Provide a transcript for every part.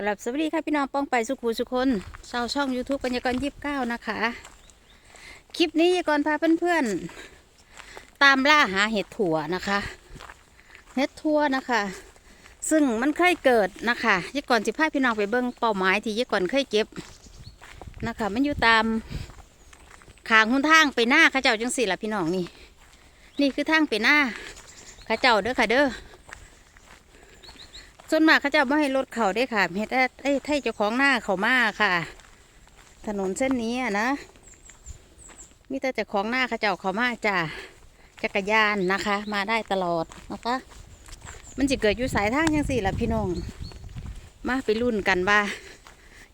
กลับสวัสดีค่ะพี่น้องป้องไปสุขูสุคนชาวช่อง YouTube ปัญญากรยี่สิบเก้านะคะ คลิปนี้ยากรพาเพื่อนๆ ตามล่าหาเห็ดถั่วนะคะ เห็ดทั่วนะคะ ซึ่งมันเคยเกิดนะคะยากรสิพาพี่น้องไปเบิ้งเป้าหมายที่ยากรเคยเก็บนะคะ มันอยู่ตามขางหุนทางไปหน้าข้าเจ้าจังสี่ละพี่น้องนี่ นี่คือทางไปหน้าข้าเจ้าเด้อค่ะเด้อ ส่วนมากเขาจะไม่ให้รถเขาได้ค่ะเฮ็ดไอ้ไทยเจ้าของหน้าเขามาค่ะ ถนนเส้นนี้อะนะมีแต่เจ้าของหน้าเขาเจ้าเขามาจ้ะจักรยานนะคะ มาได้ตลอดนะคะมันจะเกิดอยู่สายทางยังสี่ละพี่น้องมาไปรุ่นกันว่า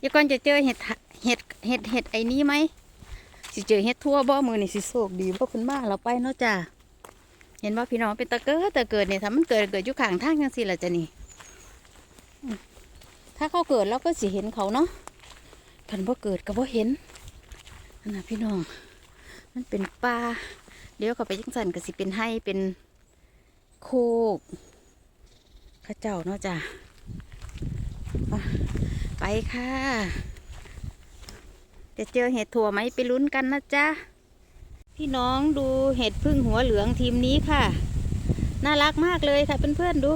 อย่ก่อนจะเจอเห็ดเห็ดเห็ดเห็ดไอ้นี้ไหมสิเจอเห็ดทั่วบ่มือนี่สิโศกดีบ่คุณมาเราไปเนาะจ้ะเห็นว่าพี่น้องเป็นตะเกิดตะเกิดเนี่ยถ้ามันเกิดเกิดอยู่ข้างทางยังสี่ละจ้ะนี่ ถ้าเขาเกิดเราก็สิเห็นเขาเนาะคันบ่เกิดก็บ่เห็นนะพี่น้อง มันเป็นป่าเดี๋ยวเขาไปจังสันก็สิเป็นให้เป็นโคกข้าเจ้าเนาะจ้ะไปค่ะ จะเจอเห็ดถั่วไหมไปลุ้นกันนะจ๊ะ พี่น้องดูเห็ดพึ่งหัวเหลืองทีมนี้ค่ะ น่ารักมากเลยค่ะเพื่อนๆดู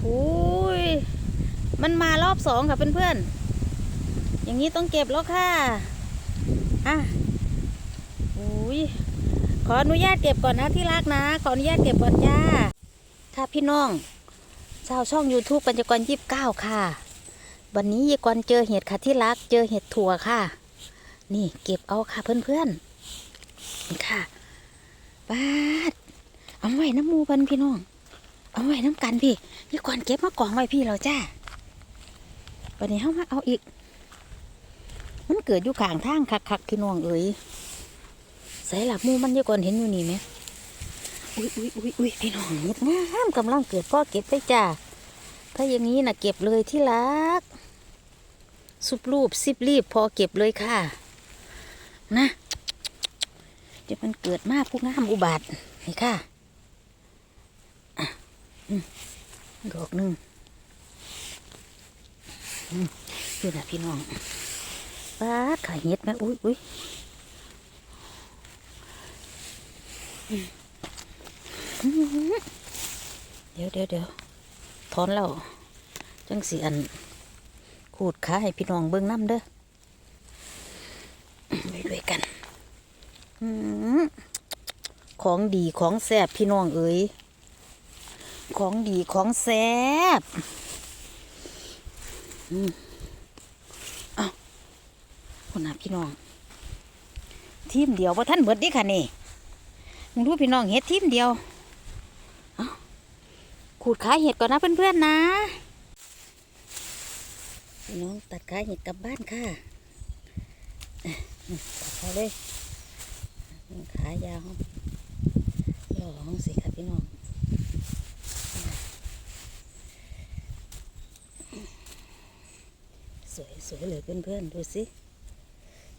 โอ้โหยมันมารอบสองค่ะเพื่อนๆ อย่างนี้ต้องเก็บแล้วค่ะ อะอุ้ยขออนุญาตเก็บก่อนนะที่รักนะ ขออนุญาตเก็บก่อนจ้า ค่ะพี่น้อง ชาวช่อง YouTube ปัญจกรยี่สิบเก้าค่ะ วันนี้ยายกรเจอเห็ดค่ะที่รัก เจอเห็ดถั่วค่ะ นี่เก็บเอาค่ะเพื่อนๆ นี่ค่ะบาดเอาไว้น้ำมูพันพี่น้อง เอาไว้น้ำกันพี่ยายกรเก็บมากองไว้พี่เราจ้าวันนี้เขามาเอาอีก มันเกิดอยู่ข้างทางคักๆพี่น้องเอ๋ยใส่หลับมูมันยู่ก่อนเห็นอยู่นี่ไหมอุ้ยอุ้ยอุ้ยอุ้ยพี่น้องเห็ดงามกำลังเกิดพ่อเก็บไปจ้าถ้าอย่างนี้นะเก็บเลยที่รักสุบรูปสิบรีบพอเก็บเลยค่ะ นะเดี๋ยวมันเกิดมากผู้งามอุบาทนี่ค่ะ ดอกหนึ่งพี่นะพี่น้องป้าขายเห็ดไหมอุ้ยอุ้ยเดี๋ยวเดี๋ยวเดี๋ยวถอนแล้วจังสีอันขูดขาให้พี่น้องเบิ้งน้ำเด้อไปด้วยกัน ของดีของแซ่บพี่น้องเอ๋ย ของดีของแซ่บคนน่ะพี่น้อง ทีมเดียวว่าท่านเบิดดิค่ะนี่มึงดูพี่น้องเห็ดทีมเดียวขูดขาเห็ดก่อนนะเพื่อนๆนะพี่น้องตัดขาเห็ดกลับบ้านค่ะอะตัดเขาเลยขายาวหล่อห้องสิค่ะพี่น้อง สวยเลยเพื่อนๆดูสิ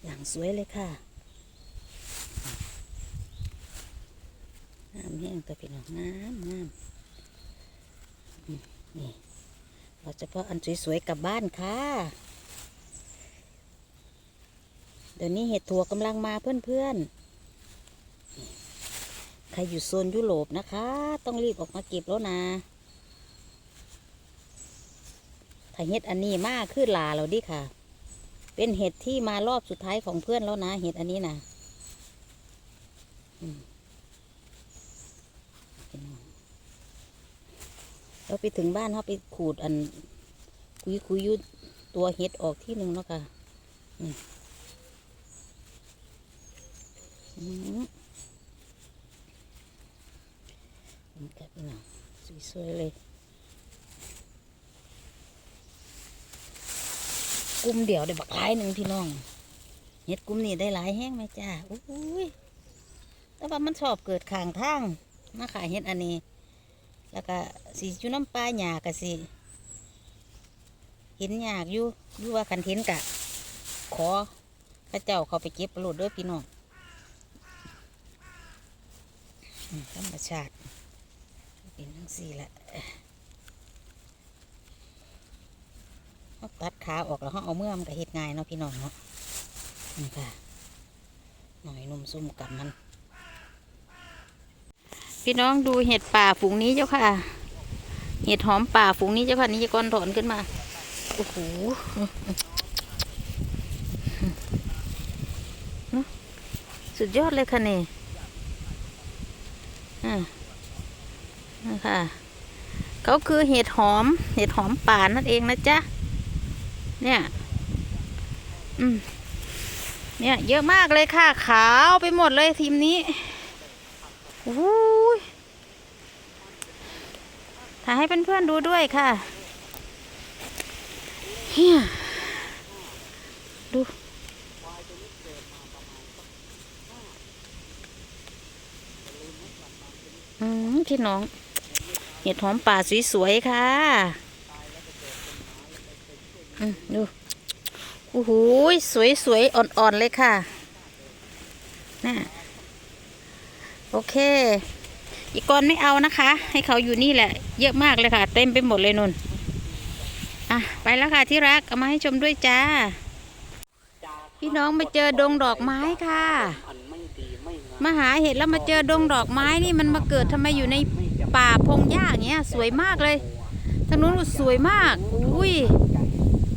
อย่างสวยเลยค่ะงามแห้งแต่พี่น้องงามงามอืมนี่เราจะพาะอันสวยๆกลับบ้านค่ะ เดี๋ยวนี้เห็ดถั่วกำลังมาเพื่อนๆใครอยู่โซนยุโรปนะคะ ต้องรีบออกมาเก็บแล้วนะ ถ้าเห็ดอันนี้มากขึ้นลาเราดิค่ะ เป็นเห็ดที่มารอบสุดท้ายของเพื่อนแล้วนะเห็ดอันนี้นะเราไปถึงบ้านเขาไปขูดอัน คุยคุยยุดตัวเห็ดออกที่หนึ่งแล้วค่ะอืมนี่ค่ะพี่น้องสวยๆเลย กลุ่มเดียวได้บักหลายหนึ่งพี่น้องเห็ดกลุ่มนี้ได้หลายแห้งไหมจ้าอุ้ยแต่ว่ามันชอบเกิดข้างทางมาขายเห็ดอันนี้ แล้วก็สีจุน้ำปลาหยากะสิเห็นหยากอยู่อยู่ว่าคันเห็นกะ ขอพระเจ้าเขาไปเก็บประโลดด้อพี่น้องธรรมชาติเป็นทั้งสี่แหละ เขาตัดขาออกแล้วเขาเอาเมื่อมันก็เฮ็ดง่ายเนาะพี่น้องเนาะนี่ค่ะหน่อยนุ่มซุ่มกับมัน พี่น้องดูเห็ดป่าฝูงนี้เจ้าค่ะ เห็ดหอมป่าฝูงนี้เจ้าค่ะนี่จะก้อนถอนขึ้นมาโอ้โหนอะสุดยอดเลยค่ะนี่อ่านะคะเขาคือเห็ดหอม เห็ดหอมป่านั่นเองนะจ๊ะ เนี่ย อืม เนี่ย เยอะมากเลยค่ะ ขาวไปหมดเลยทีมนี้โอ้ยถ่ายให้เพื่อนๆดูด้วยค่ะเฮียดูอืมพี่น้อง เห็ดหอมป่าสวยๆค่ะ ดูโอ้โหสวยสวยๆอ่อนๆเลยค่ะน่ะโอเค อีกกอนไม่เอานะคะ ให้เขาอยู่นี่แหละ เยอะมากเลยค่ะ เต็มไปหมดเลยนนอะไปแล้วค่ะที่รัก เอามาให้ชมด้วยจ้า พี่น้องมาเจอดงดอกไม้ค่ะมาหาเห็ดแล้วมาเจอดงดอกไม้นี่มันมาเกิดทำไมอยู่ในป่าพงหญ้าอย่างเงี้ย สวยมากเลยทางนู้นสวยมาก อุ้ย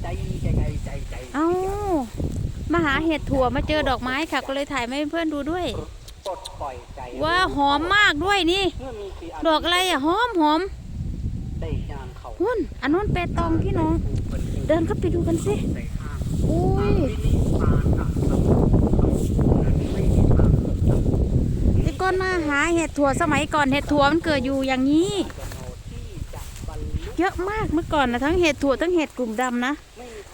ใจใจใจใจใจ เอามาหาเห็ดถั่วมาเจอดอกไม้ค่ะ ก็เลยถ่ายมาให้เพื่อนดูด้วย ปลดปล่อยใจว่าหอมมากด้วยนี่ เมื่อมีสีดอกอะไรอะหอมหอมได้ยานเขาหุ่นอันนู้นเปตองพี่น้อง เดินเข้าไปดูกันสิใส่ข้างอุ้ยวินิพานกับเขานั้นไม่มีทางที่ก่อนมาหาเห็ดถั่วสมัยก่อนเห็ดถั่วมันเกิดอยู่อย่างนี้ จะโนที่จะบรรลุเยอะมากเมื่อก่อนนะทั้งเห็ดถั่วทั้งเห็ดกลุ่มดำนะไ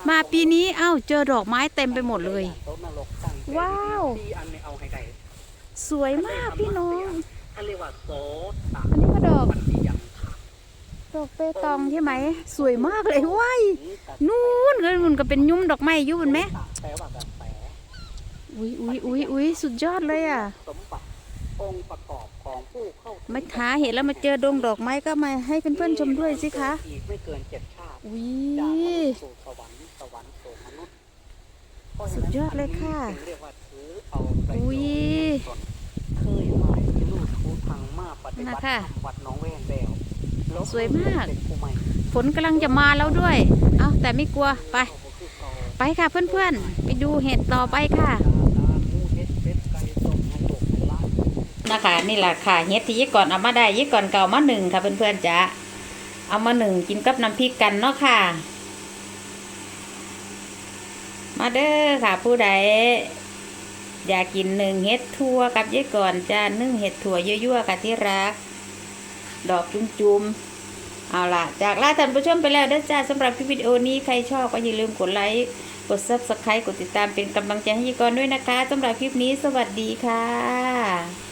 มาปีนี้เอ้าเจอดอกไม้เต็มไปหมดเลย ว้าว สวยมากพี่น้อง อันนี้ก็ดอก ดอกเปตองใช่ไหม สวยมากเลยว้ายนู่นเลยมันก็เป็นยุ่มดอกไม้ยู่นไหมแปลว่ากระอุ้ยอุ้ยอุ้ยอุ้ยสุดยอดเลยอะองค์ประกอบของผู้เข้ามาหาเห็นแล้วมาเจอดงดอกไม้ก็มาให้เพื่อนๆชมด้วยสิคะ อีกไม่เกินเจ็ดชาติอุ้ย สุดยอดเลยค่ะจึงเรียกว่าถือเอาประโยชอุ้ยน์ส่วนเคยมาที่ลูกทูทางมาปฏิบัตินะธรคะรมวัดหน้องแวงแววแล้วสวยมากเป็นผู้ใหม่ฝนกำลังจะมาแล้วด้วย เอาแต่ไม่กลัว ไปก็คือเก่าไปค่ะเพื่อนๆ ไปดูเห็ดต่อไปค่ะดาดาหมูเฮ็ดเป็ดไก่ต้มให้ลูกให้หลานนะคะนี่แหละค่ะ เห็ดที่ยี่ก่อนเอามาได้ยี่ก่อนเก่ามาหนึ่งค่ะเพื่อนๆจ้ะเอามาหนึ่งกินกับน้ำพริกกันเนาะค่ะ มาเด้อค่ะผู้ใด อยากกินหนึ่งเห็ดทั่วกับยี่ก่อนจ้านึ่งเห็ดถั่วยั่วๆกับที่รัก ดอกจุ้มๆ เอาล่ะ จากลาท่านผู้ชมไปแล้วเด้อจ้าสำหรับคลิปวิดีโอนี้ใครชอบก็อย่าลืมกดไลค์กด subscribe กดติดตามเป็นกำลังใจให้ยี่ก่อนด้วยนะคะสำหรับคลิปนี้สวัสดีค่ะ